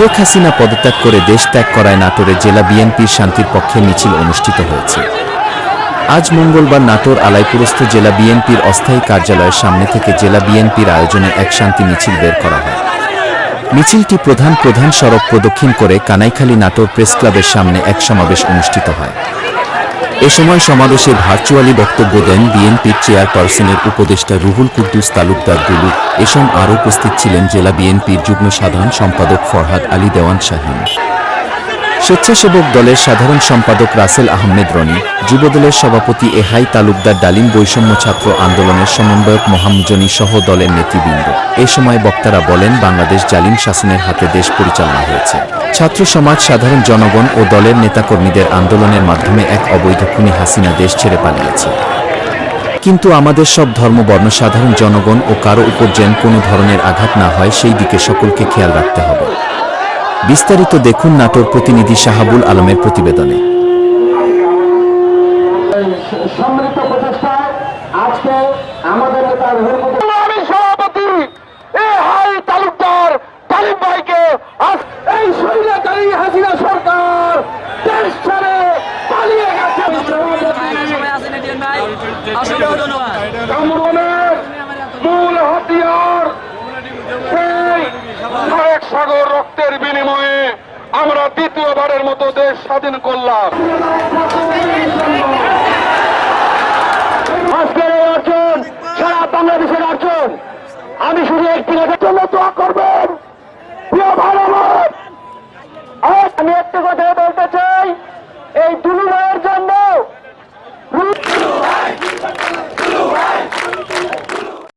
শেখ হাসিনা পদত্যাগ করে দেশ ত্যাগ করায় নাটোরে জেলা বিএনপির শান্তির পক্ষে মিছিল অনুষ্ঠিত হয়েছে। আজ মঙ্গলবার নাটোর আলাইপুরস্থ জেলা বিএনপির অস্থায়ী কার্যালয়ের সামনে থেকে জেলা বিএনপির আয়োজনে এক শান্তি মিছিল বের করা হয়। মিছিলটি প্রধান প্রধান সড়ক প্রদক্ষিণ করে কানাইখালী নাটোর প্রেস ক্লাবের সামনে এক সমাবেশ অনুষ্ঠিত হয়। এ সময় সমাবেশে ভার্চুয়ালি বক্তব্য দেন বিএনপির চেয়ারপারসনের উপদেষ্টা রুহুল কুদ্দুস তালুকদার দুলু এসম আরও উপস্থিত ছিলেন জেলা বিএনপির যুগ্ম সাধারণ সম্পাদক ফরহাদ আলী দেওয়ান শাহীন স্বেচ্ছাসেবক দলের সাধারণ সম্পাদক রাসেল আহমেদ রনি, যুবদলের সভাপতি এহাই তালুকদার ডালিম বৈষম্য ছাত্র আন্দোলনের সমন্বয়ক মোহাম্মজনী সহ দলের নেতৃবৃন্দ। এ সময় বক্তারা বলেন, বাংলাদেশ জালিম শাসনের হাতে দেশ পরিচালনা হয়েছে। ছাত্র সমাজ, সাধারণ জনগণ ও দলের নেতাকর্মীদের আন্দোলনের মাধ্যমে এক অবৈধ খুনি হাসিনা দেশ ছেড়ে পালিয়েছে। কিন্তু আমাদের সব ধর্মবর্ণ সাধারণ জনগণ ও কারও উপর যেন কোনো ধরনের আঘাত না হয়, সেই দিকে সকলকে খেয়াল রাখতে হবে। বিস্তারিত দেখুন নাটোর প্রতিনিধি শাহাবুল আলমের প্রতিবেদনে। সম্মিলিত প্রচেষ্টায় আজকে আমাদের নেতা রুহুল কবির আমি সভাপতি হাই তালুকদার তালিম ভাইকে এই স্বৈরাচারী হাসিনা সরকার দেশ ছেড়ে পালিয়ে গেছে। সাগর রক্তের বিনিময়ে আমরা দ্বিতীয়বারের মতো দেশ স্বাধীন করলাম। আজকের এই অর্জন, সারা বাংলাদেশের অর্জন, আমি শুধু একটি জন্য দোয়া করবেন। প্রিয় ভালো আমি